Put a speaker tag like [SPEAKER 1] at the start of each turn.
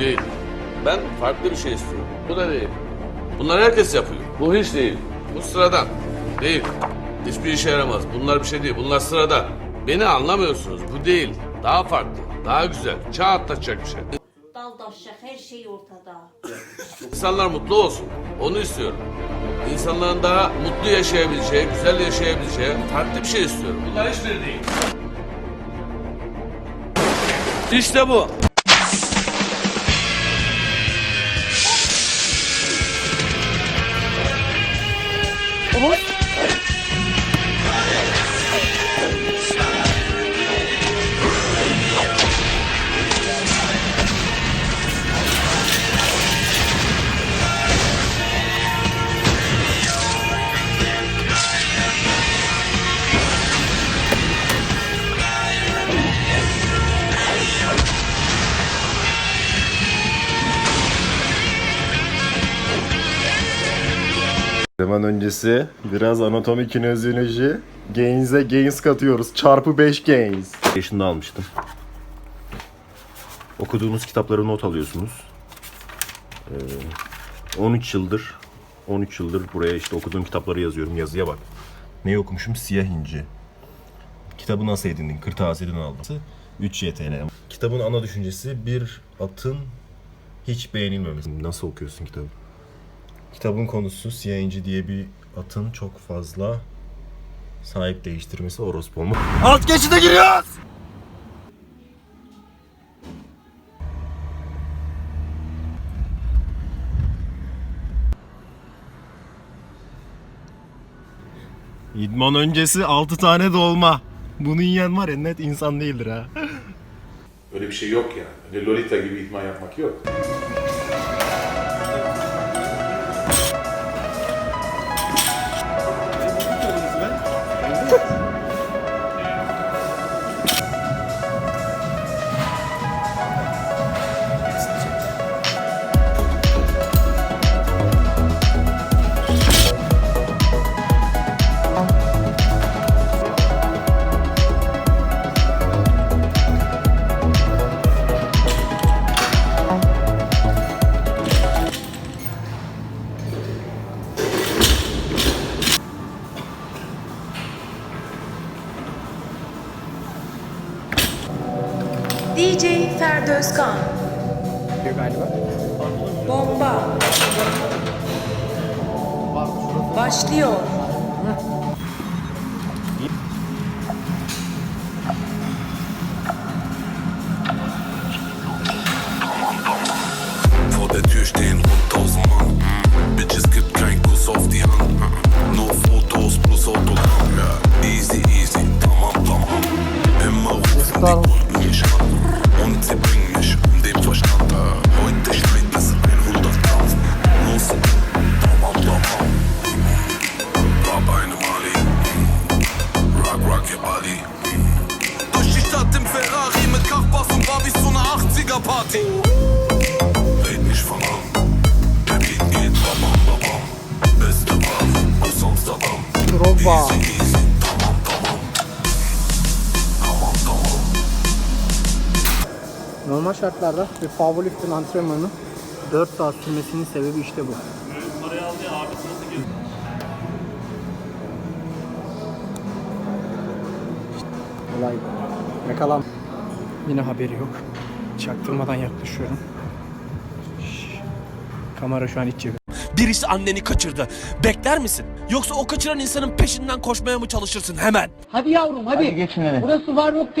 [SPEAKER 1] Değil. Ben farklı bir şey istiyorum. Bu da değil. Bunlar herkes yapıyor. Bu hiç değil. Bu sıradan. Değil. Hiçbir işe yaramaz. Bunlar bir şey değil. Bunlar sıradan. Beni anlamıyorsunuz. Bu değil. Daha farklı. Daha güzel. Çağ atlatacak bir şey.
[SPEAKER 2] Dal daşşaq, her şey ortada.
[SPEAKER 1] İnsanlar mutlu olsun. Onu istiyorum. İnsanların daha mutlu yaşayabileceği, güzel yaşayabileceği farklı bir şey istiyorum. Bunlar hiçbiri değil. İşte bu.
[SPEAKER 3] Hemen öncesi biraz anatomi kineziyoloji. Gains'e gains katıyoruz. Çarpı 5 gains. Yaşında almıştım. Okuduğunuz kitapları not alıyorsunuz. Ee, 13 yıldır 13 yıldır buraya işte okuduğum kitapları yazıyorum. Yazıya bak. Neyi okumuşum? Siyah İnci. Kitabı nasıl edindin? Kırtasiye'den aldım. 3 YTL. Kitabın ana düşüncesi bir atın hiç beğenilmemesi. Nasıl okuyorsun kitabı? Kitabın konusu İnci diye bir atın çok fazla sahip değiştirmesi orospu olma. Alt geçide giriyoruz! İdman öncesi 6 tane dolma. Bunu yiyen var ya net insan değildir ha.
[SPEAKER 4] Öyle bir şey yok yani. Öyle Lolita gibi idman yapmak yok.
[SPEAKER 5] DJ Ferdi Özkan. Bomba. Başlıyor.
[SPEAKER 6] Vor der Tür stehen rund tausend Mann. Bitches gibt kein Kuss auf die Hand. Nur Fotos plus Autogramm. Ja. Easy, Body. Durch die Stadt im Ferrari mit Kachbass und Barbies zu einer 80er-Party. Red nicht von an. Der Beat geht bam bam bam bam. Beste Waffe aus Amsterdam.
[SPEAKER 7] Drogba.
[SPEAKER 6] Easy easy, tamam tamam. Tamam tamam.
[SPEAKER 7] Normal şartlarda bir powerlifting antrenmanı 4 saat sürmesinin sebebi işte bu. Olay yakalan. Yine haberi yok. Çaktırmadan yaklaşıyorum. Şş. Kamera şu an iç cebimde.
[SPEAKER 8] Birisi anneni kaçırdı. Bekler misin? Yoksa o kaçıran insanın peşinden koşmaya mı çalışırsın hemen?
[SPEAKER 7] Hadi yavrum hadi. Burası var yok